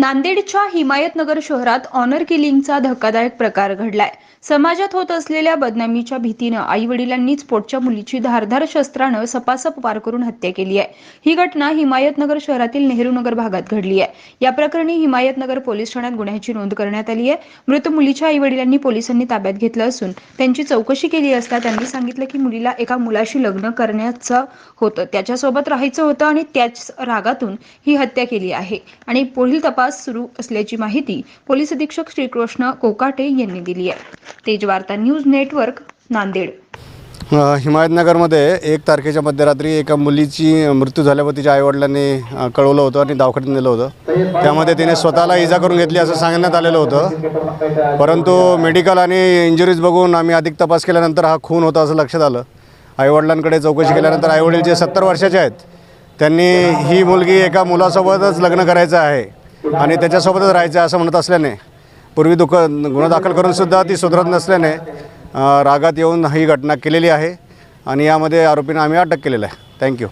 नांदेडच्या हिमायतनगर शहरात ऑनर किलिंगचा धक्कादायक प्रकार घडलाय. समाजात होत असलेल्या बदनामीच्या भीतीनं आई वडिलांनीच पोटच्या मुलीची धारधार शस्त्रानं सपासप पार करून हत्या केली आहे. ही घटना हिमायतनगर शहरातील नेहरूनगर भागात घडली आहे. या प्रकरणी हिमायतनगर पोलीस ठाण्यात गुन्ह्याची नोंद करण्यात आली आहे. मृत मुलीच्या आई वडिलांनी पोलिसांनी ताब्यात घेतलं असून त्यांची चौकशी केली असता त्यांनी सांगितलं की मुलीला एका मुलाशी लग्न करण्याचं होतं. त्याच्यासोबत राहायचं होतं आणि त्याच रागातून ही हत्या केली आहे. आणि पुढील तपास सुरू असल्याची माहिती पोलीस अधीक्षक श्रीकृष्ण कोकाटे यांनी दिली आहे. Tejvarta news network Nanded. हिमायतनगरमध्ये एक तारखेच्या मध्यरात्री एका मुलीची मृत्यू झाल्यावर तिच्या आईवडिलांनी कळवलं होतं आणि दवाखान्यात नेलं होतं. त्यामध्ये तिने स्वतःला इजा करून घेतली असं सांगण्यात आलेलं होतं. परंतु मेडिकल आणि इंजुरीज बघून आम्ही अधिक तपास केल्यानंतर हा खून होता असं लक्षात आलं. आईवडिलांकडे चौकशी केल्यानंतर आईवडील जे सत्तर वर्षाचे आहेत त्यांनी ही मुलगी एका मुलासोबतच लग्न करायचं आहे. आणि त्याच्यासोबतच राहायचं आहे असं म्हणत असल्याने पूर्वी दुःख गुन्हा दाखल करूनसुद्धा ती सुधरत नसल्याने रागात येऊन ही घटना केलेली आहे. आणि यामध्ये आरोपींना आम्ही अटक केलेलं आहे. थँक्यू